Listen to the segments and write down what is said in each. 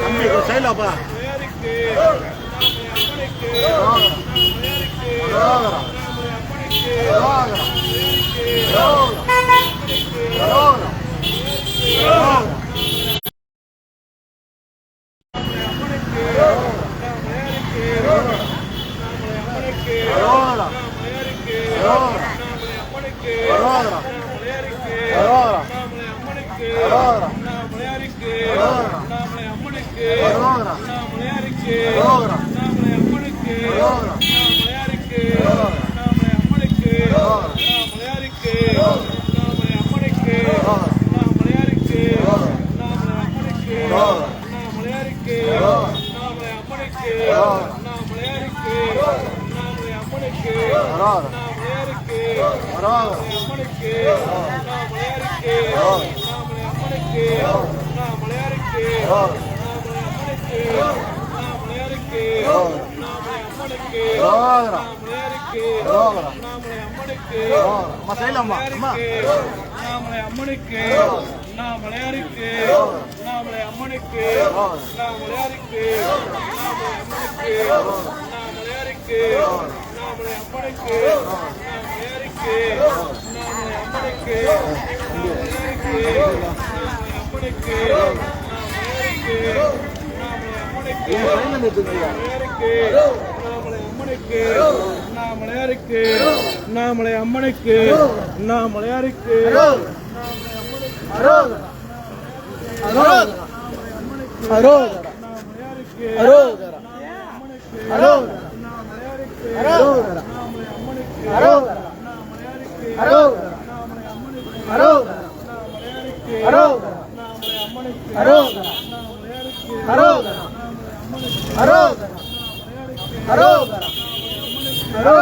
தம்பி சைலாப்பா அண்ணாமலையாருக்கு Oh. அம்மா செய்யலாமா அம்மா நாமளை அம்மனுக்கு நாம் விளையாடிக்கு நாமளை அம்மனுக்கு நாம் விளையாடிக்கு நாமளை அம்மனுக்கு நாம் விளையாடிக்கு நாமளை அம்மனுக்கு நாம் விளையாடிக்கு நாமளை அம்மனுக்கு நாம் விளையாடிக்கு நாமளை அம்மனுக்கு நாம் விளையாடிக்கு அண்ணாமலையாருக்கு அண்ணாமலை அம்மனுக்கு அண்ணாமலையாருக்கு அரோ அரோ அரோ हरो हरो हरो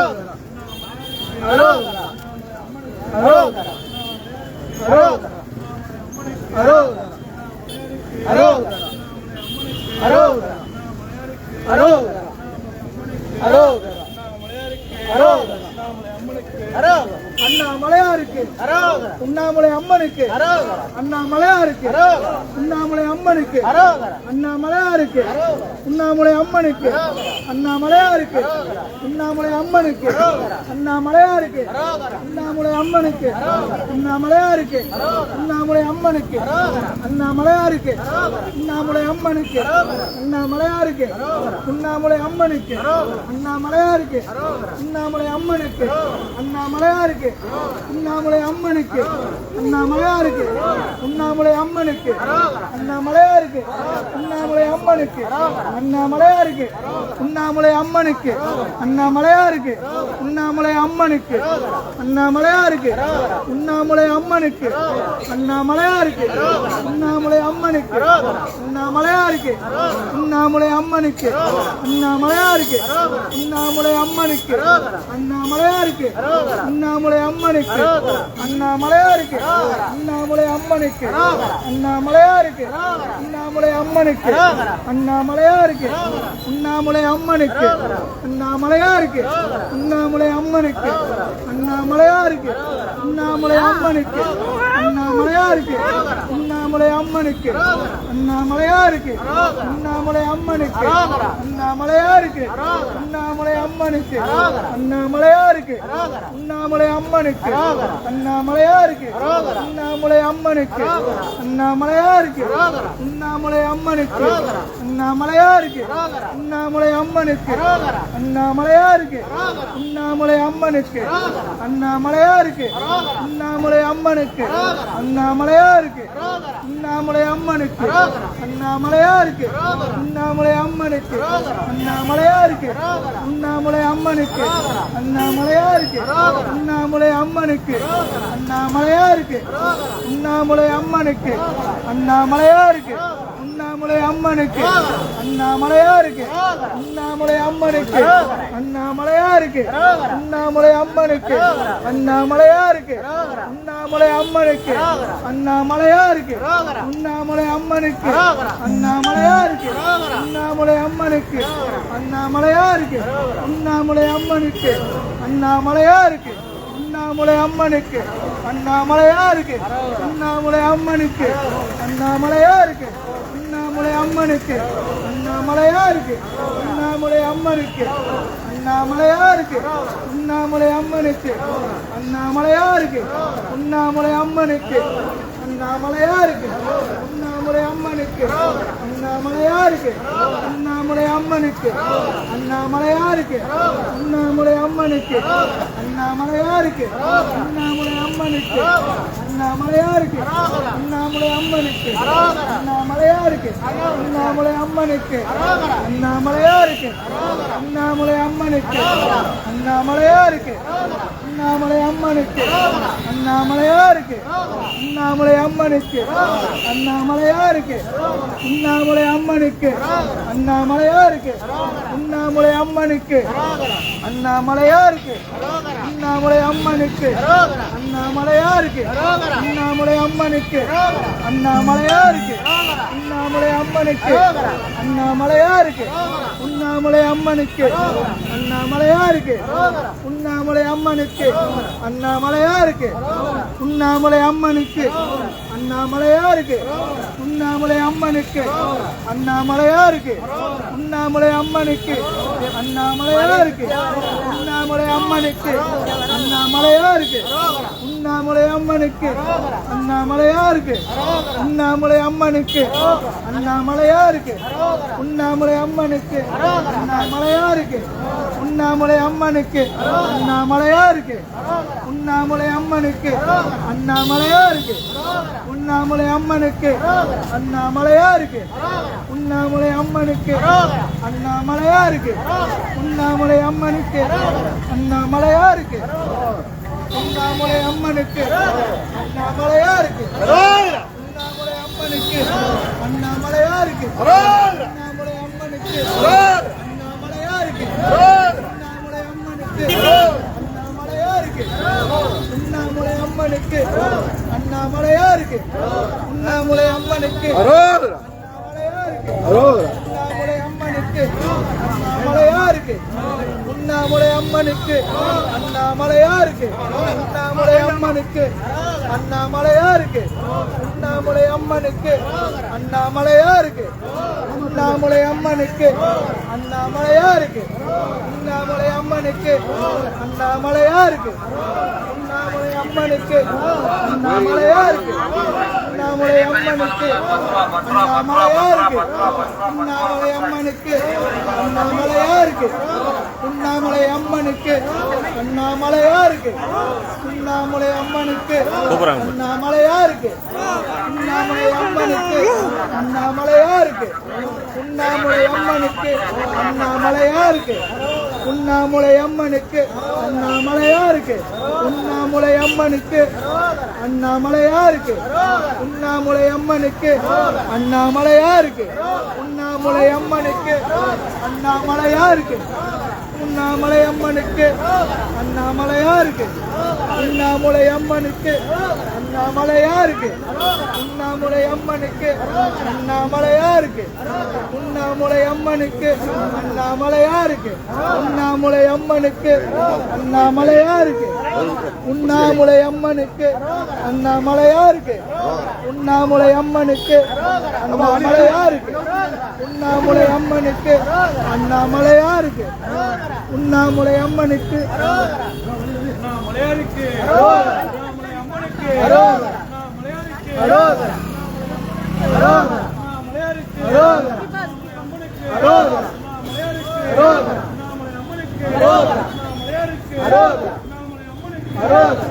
money. அண்ணாமலையாருக்கு அண்ணாமலை அம்மனுக்கு அண்ணாமலையாருக்கு அண்ணாமலை அம்மனுக்கு அண்ணாமலையாருக்கு அண்ணாமலை அம்மனுக்கு அண்ணாமலையாருக்கு அண்ணாமலை அம்மனுக்கு அண்ணாமலையாருக்கு அண்ணாமலை அம்மனுக்கு அண்ணாமலையாருக்கு அண்ணாமலை அம்மனுக்கு அண்ணாமலையாருக்கு அண்ணாமலை அம்மனுக்கு அண்ணாமலையாருக்கு அண்ணாமலை அம்மனுக்கு அண்ணாமலையாருக்கு அண்ணாமலை அம்மனுக்கு அண்ணாமலையாருக்கு உண்ணாமலை அண்ணாமலை அம்மனுக்கு. அண்ணாமலையாருக்கு உண்ணாமலை அம்மனுக்கு. அண்ணாமலையாருக்கு உண்ணாமலை அம்மனுக்கு. அண்ணாமலையாருக்கு உண்ணாமலை அம்மனுக்கு. உண்ணாமலையாருக்கு உண்ணாமலை அம்மனுக்கு. அண்ணாமலையாருக்கு உண்ணாமலை அம்மனுக்கு. அண்ணாமலையாருக்கு உண்ணாமலை அம்மனுக்கு. அண்ணாமலையாருக்கு அண்ணாமலை அம்மனுக்கு. அண்ணாமலையாருக்கு அம்மனுக்கு அண்ணாமலையா இருக்கு அம்மனுக்கு உண்ணாமலை அம்மனுக்கு. அண்ணாமலையா இருக்கு உண்ணாமலை அம்மனுக்கு. அண்ணாமலையா இருக்கு உண்ணாமலை அம்மனுக்கு. அண்ணாமலையா இருக்கு உண்ணாமலை அம்மனுக்கு. அண்ணாமலையா இருக்கு. உண்ணாமலை அம்மனுக்கு. அண்ணாமலையா இருக்கு. உண்ணாமலை அம்மனுக்கு. அண்ணாமலையா இருக்கு. உண்ணாமலை அம்மனுக்கு. அண்ணாமலையா இருக்கு. உண்ணாமலை அம்மனுக்கு. அண்ணாமலையா இருக்கு. உண்ணாமலை அம்மனுக்கு. அண்ணாமலையா இருக்கு. உண்ணாமலை அம்மனுக்கு. அண்ணாமலையா அண்ணாமலை அம்மனுக்கு. அண்ணாமலையா இருக்கு? அண்ணாமலை அம்மனுக்கு. அண்ணாமலையா இருக்கு? அண்ணாமலை அம்மனுக்கு. அண்ணாமலையா இருக்கு? அண்ணாமலை அம்மனுக்கு. அண்ணாமலையா இருக்கு? அண்ணாமலை அம்மனுக்கு. அண்ணாமலையா இருக்கு? அண்ணாமலை அம்மனுக்கு. அண்ணாமலையா இருக்கு. அண்ணாமலை அம்மனுக்கு. அண்ணாமலையா இருக்கு. அண்ணாமலை அம்மனுக்கு. அண்ணாமலையா இருக்கு. அண்ணாமலை அம்மனுக்கு. அண்ணாமலையா இருக்கு. அண்ணாமலை அம்மனுக்கு. அண்ணாமலையா இருக்கு. அண்ணாமலை அம்மனுக்கு. அண்ணாமலையா இருக்கு. அண்ணாமலை அம்மனுக்கு. அண்ணாமலையா இருக்கு. அண்ணாமலை அம்மனுக்கு. அண்ணாமலையா இருக்கு. அண்ணாமலை அம்மனுக்கு. அண்ணாமலையா இருக்கு. அண்ணாமலை அம்மனுக்கு. அண்ணாமலையா இருக்கு. அண்ணாமலை அம்மனுக்கு. அண்ணாமலையா இருக்கு. அண்ணாமலை அம்மனுக்கு. அண்ணாமலையா இருக்கு. அண்ணாமலை அம்மனுக்கு. அண்ணாமலையா இருக்கு. அண்ணாமலை அம்மனுக்கு. அண்ணாமலையா இருக்கு. அண்ணாமலை அம்மனுக்கு. அண்ணாமலையா இருக்கு. அண்ணாமலை அம்மனுக்கு. அண்ணாமலையா இருக்கு. அண்ணாமலை அம்மனுக்கு அண்ணாமலையா இருக்கு அண்ணாமலை அம்மனுக்கு. அண்ணாமலையா இருக்கு அண்ணாமலை அம்மனுக்கு. அண்ணாமலையா இருக்கு அண்ணாமலை அம்மனுக்கு. அண்ணாமலையா இருக்கு அண்ணாமலை அம்மனுக்கு. அண்ணாமலையா இருக்கு அண்ணாமலை அம்மனுக்கு. அண்ணாமலையா இருக்கு அண்ணாமலை அம்மனுக்கு. அண்ணாமலையா இருக்கு அண்ணாமலை அம்மனுக்கு. அண்ணாமலையா இருக்கு அண்ணாமலை அம்மனுக்கு. அண்ணாமலையாருக்கு. அண்ணாமலை அம்மனுக்கு அண்ணாமலையாருக்கு. அண்ணாமலை அம்மனுக்கு அண்ணாமலையாருக்கு. உண்ணாமலை அம்மனுக்கு அண்ணாமலையாருக்கு. உண்ணாமலை அம்மனுக்கு அண்ணாமலையாருக்கு. உண்ணாமலை அம்மனுக்கு அண்ணாமலையாருக்கு உண்ணாமலை அம்மனுக்கு. அண்ணாமலையாருக்கு உண்ணாமலை அம்மனுக்கு. அண்ணாமலையாருக்கு உண்ணாமலை அம்மனுக்கு. அண்ணாமலையாருக்கு உண்ணாமலை அம்மனுக்கு. அண்ணாமலையாருக்கு உண்ணாமலை அம்மனுக்கு. அண்ணாமலையாருக்கு உண்ணாமலை அம்மனுக்கு. அண்ணாமலையாருக்கு உண்ணாமலை அம்மனுக்கு. அண்ணாமலையா இருக்கு. உண்ணாமலை அம்மனுக்கு. அண்ணாமலையா இருக்கு. உண்ணாமலை அம்மனுக்கு. அண்ணாமலையா இருக்கு. உண்ணாமலை அம்மனுக்கு. அண்ணாமலையா இருக்கு. உண்ணாமலை அம்மனுக்கு. அண்ணாமலையா இருக்கு. உண்ணாமலை அம்மனுக்கு. அண்ணாமலையா இருக்கு. உண்ணாமலை அம்மனுக்கு. அண்ணாமலையா இருக்கு. உண்ணாமலை அம்மனுக்கு. அம்மனுக்கு அண்ணாமலையாருக்கு அண்ணாமலை அம்மனுக்கு. அண்ணாமலை அம்மனுக்கு. அண்ணாமலையாருக்கு அண்ணாமலை அம்மனுக்கு. அண்ணாமலையாருக்கு அண்ணாமலை அம்மனுக்கு. அண்ணாமலையாருக்கு அண்ணாமலை அம்மனுக்கு. அண்ணாமலையாருக்கு அண்ணாமலை அம்மனுக்கு. அண்ணாமலையாருக்கு உண்ணாமலை அம்மனுக்கு. அண்ணாமலையாருக்கு உண்ணாமலை அம்மனுக்கு. அண்ணாமலையாருக்கு அண்ணாமலையா இருக்கு உண்ணாமலை அம்மனுக்கு அண்ணாமலையா இருக்கு உண்ணாமலை அம்மனுக்கு அண்ணாமலையா இருக்கு உண்ணாமலை அம்மனுக்கு அண்ணாமலையா இருக்கு. உண்ணாமலை அம்மனுக்கு அண்ணாமலையா இருக்கு உண்ணாமலை அம்மனுக்கு அண்ணாமலையா இருக்கு உண்ணாமுலை அம்மனுக்கு அண்ணாமலையாருக்கு. உண்ணாமுலை அம்மனுக்கு அண்ணாமலையாருக்கு. உண்ணாமுலை அம்மனுக்கு அண்ணாமலையாருக்கு. உண்ணாமுலை அம்மனுக்கு அண்ணாமலையாருக்கு. அண்ணாமலை அம்மனுக்கு அண்ணாமலையாருக்கு. அண்ணாமலை அம்மனுக்கு அண்ணாமலையாருக்கு. உண்ணாமுலை அம்மனுக்கு அண்ணாமலையாருக்கு. உண்ணாமுலை அம்மனுக்கு அண்ணாமலையாருக்கு. உண்ணாமுலை அம்மனுக்கு அண்ணாமலையாருக்கு. உண்ணாமுலை அம்மனுக்கு அண்ணாமலையாருக்கு. உண்ணாமுலை அம்மனுக்கு அண்ணாமலையாருக்கு. உண்ணாமுலை அம்மனுக்கு அண்ணாமலையாருக்கு. உண்ணாமுலை அம்மனுக்கு அரோகரா அரோகரா அரோகரா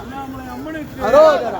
அண்ணாமலை அம்மனுக்கு. அரோகரா.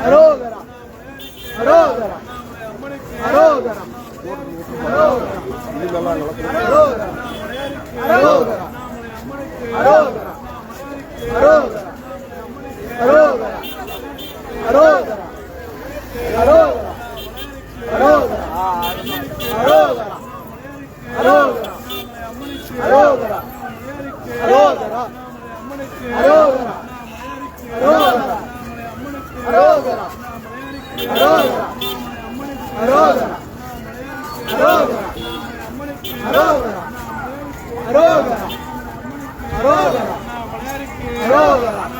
అరోగర అరోగర అరోగర అరోగర అరోగర Toda.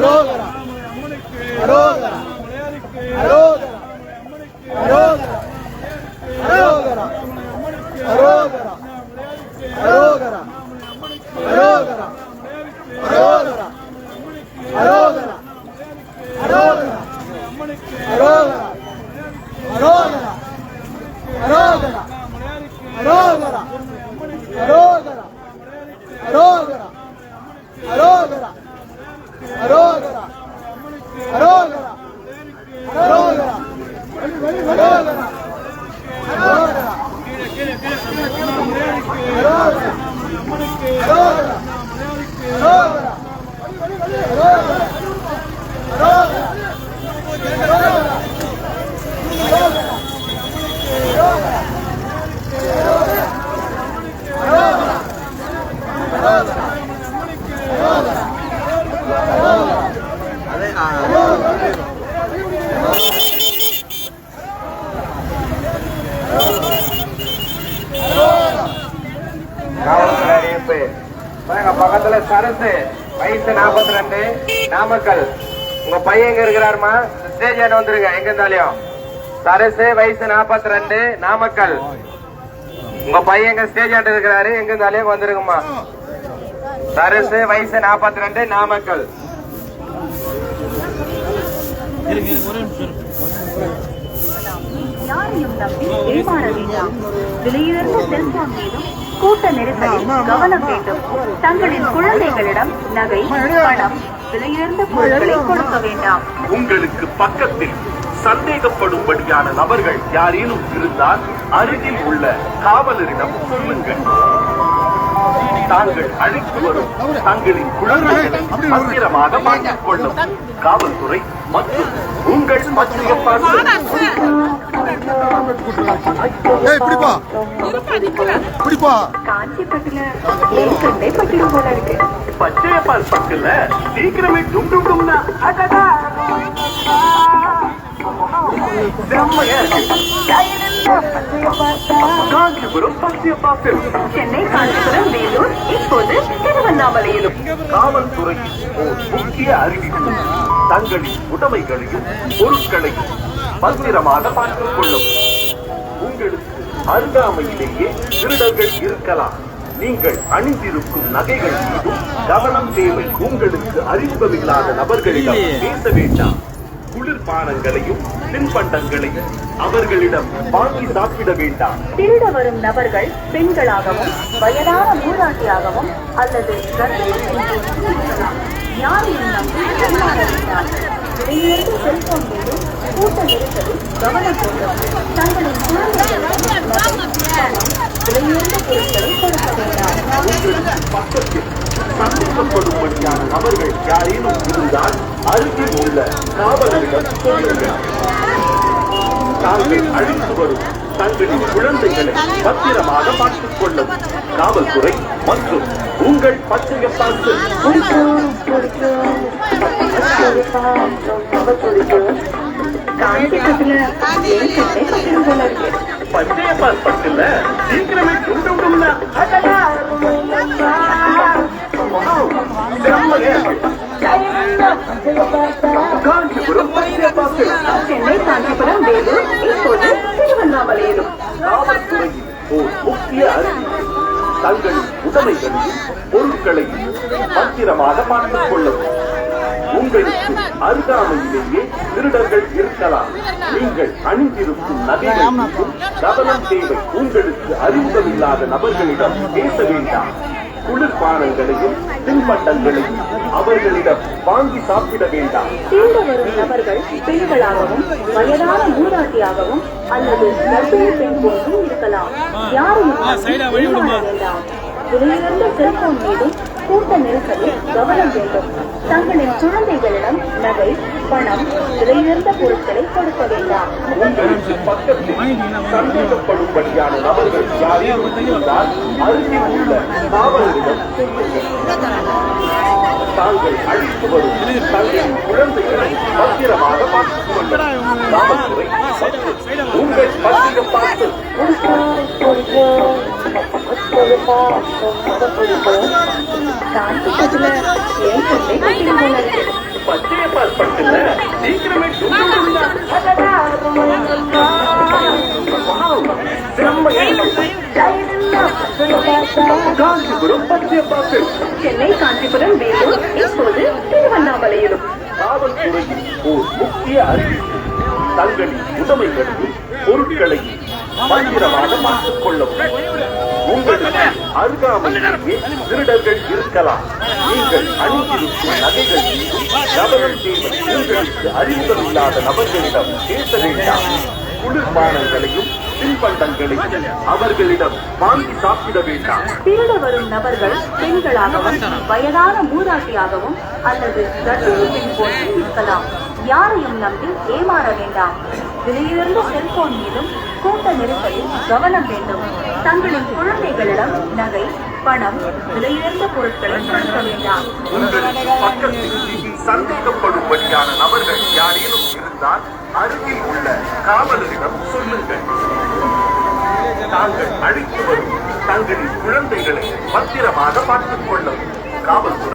Hello. ஸ்டேஜ் வந்துருங்க. எங்க இருந்தாலையும் சரசு வயசு நாற்பத்தி ரெண்டு நாமக்கல். உங்க பையன் எங்க ஸ்டேஜ் ஆண்டு இருக்கிறாரு எங்க இருந்தாலையும் வந்துருங்கம்மா. சரசு வயசு நாற்பத்தி ரெண்டு நாமக்கல். யாரையும் நம்பி ஏமாற வேண்டாம் விலையுயர்ந்த செல்போன் மீதும் கூட்ட நெரிசலில் கவனம் வேண்டும். தங்களின் குழந்தைகளிடம் நகை பணம் விலையுயர்ந்த பொருட்களை கொடுக்க வேண்டாம். உங்களுக்கு பக்கத்தில் சந்தேகப்படும்படியான நபர்கள் யாரேனும் இருந்தால் அருகில் உள்ள காவலரிடம் சொல்லுங்கள். தாங்கள் அழைத்து வரும் தங்களின் குழந்தைகளை பத்திரமாக பார்த்துக் கொள்ளும். காவல்துறை மற்றும் உங்கள் பார்த்து ஏய் பிடிப்பா. பிடிப்பா. காஞ்சிபட்டுல ஏற்கனவே பட்டிடும் போல இருக்கு பச்சைய பால் பக்கத்துல சீக்கிரமே டும் டும் டும்னா அடடா. செம்மையா இருக்கு. காஞ்சிபுரம் சென்னை காஞ்சிபுரம் வேலூர் இப்போது திருவண்ணாமலையிலும். காவல்துறையின் ஓர் முக்கிய அறிவிப்பு. தங்களின் உடைமைகளையும் பொருட்களையும் பத்திரமாக பார்த்துக் கொள்ளும். உங்களுக்கு அருகாமையிலேயே திருடர்கள் இருக்கலாம். நீங்கள் அணிந்திருக்கும் நகைகள் மீதும் கவனம் தேவை. உங்களுக்கு அறிமுகமில்லாத நபர்களிடம் பேச வேண்டாம். குளிர்பானங்களையும் தின்பண்டங்களையும் அவர்களிடம் வாங்கி சாப்பிட வேண்டாம். திருட வரும் நபர்கள் பெண்களாகவும் வயதான மூதாட்டியாகவும் அல்லது. யாரையும் நம்பி இங்கிருந்து செல்போன் மீதும் கூட்ட நெரிசலில் கவனம் கொள்ளும் தங்களின் குழந்தைகளிடம் விலையுயர்ந்த பொருட்களை கொடுக்க வேண்டாம் பக்கத்தில் சந்தேகப்படும்படியான நபர்கள் யாரேனும் இருந்தால் அருகில் உள்ள காவலரிடம் சொல்லுங்கள் தாங்கள் அழைத்து வரும் தங்களின் குழந்தைகளை பத்திரமாக பார்த்துக் கொள்ளும் காவல்துறை மற்றும் உங்கள் பச்சையப்பாசு பச்சைய பால் பக்கத்துல சீக்கிரமே டும் டும் காஞ்சிபுரம் பச்சைய சென்னை காஞ்சிபுரம் வேலூர் இப்போது திருவண்ணாமலையிலும் ஓர் முக்கிய தங்களின் உடைமைகளையும் பொருட்களையும் பத்திரமாக பார்த்துக் கொள்ளவும் உங்களுக்கு அருகாமையிலேயே திருடர்கள் இருக்கலாம். நீங்கள் அணிந்திருக்கும் நகைகள் கவனம் தேவை. உங்களுக்கு அறிமுகமில்லாத நபர்களிடம் பேச வேண்டாம். குளிர்பானங்களையும் தின்பண்டங்களையும் அவர்களிடம் வாங்கி சாப்பிட வேண்டாம். திருட வரும் நபர்கள் பெண்களாகவும் வயதான மூதாட்டியாகவும் அல்லது கர்ப்பிணி பெண் போன்றும் இருக்கலாம். ஏமாற வேண்டாம். விலையுயர்ந்த செல்போன் மீதும் கூட்ட நெரிசலில் கவனம் வேண்டும். தங்களின் குழந்தைகளிடம் நகை பணம் விலையுயர்ந்த பொருட்களை கொடுக்க வேண்டாம். உங்களுக்கு பக்கத்தில் சந்தேகப்படும்படியான நபர்கள் யாரேனும் இருந்தால் அருகில் உள்ள காவலரிடம் தாங்கள் அழித்து வரும். தங்களின் குழந்தைகளை பத்திரமாக பார்த்துக் கொள்ளும் பச்சைய பால் பட்டுல சீக்கிரமே காஞ்சிபுரம் பச்சைய பாட்டு சென்னை காஞ்சிபுரம் வேலூர் இப்போது திருவண்ணாமலையிலும் காவல்துறையின் ஓர் முக்கிய அறிவிப்பு தங்களின் உடைமைகளையும் பொருட்களையும் பத்திரமாக கொள்ள முடியும் உங்களுக்கு அருகாமையில் திருடர்கள் இருக்கலாம். நீங்கள் அணிந்திருக்கும் நகைகள் மீதும் கவனம் செய்வது உங்களுக்கு அறிமுகம் இல்லாத நபர்களிடம் பேச வேண்டாம். குளிர்பானங்களையும் தின்பண்டங்களையும் அவர்களிடம் வாங்கி சாப்பிட வேண்டாம். திருட வரும் நபர்கள் பெண்களாகவும் வயதான மூதாட்டியாகவும் அல்லது கர்ப்பிணி பெண் இருக்கலாம். யாரையும் நம்பி ஏமாற வேண்டாம். விலையுயர்ந்த செல்போன் மீதும் கூட்ட நெரிசலில் கவனம் வேண்டும். தங்களின் குழந்தைகளிடம் நகை பணம் விலையுயர்ந்த பொருட்களை கொடுக்க வேண்டாம். பக்கத்தில் சந்தேகப்படும்படியான நபர்கள் யாரேனும் இருந்தால் அருகில் உள்ள காவலரிடம் சொல்லுங்கள். தாங்கள் அழைத்து வரும் தங்களின் குழந்தைகளை பத்திரமாக பார்த்துக் கொள்ளவும். காவல்துறை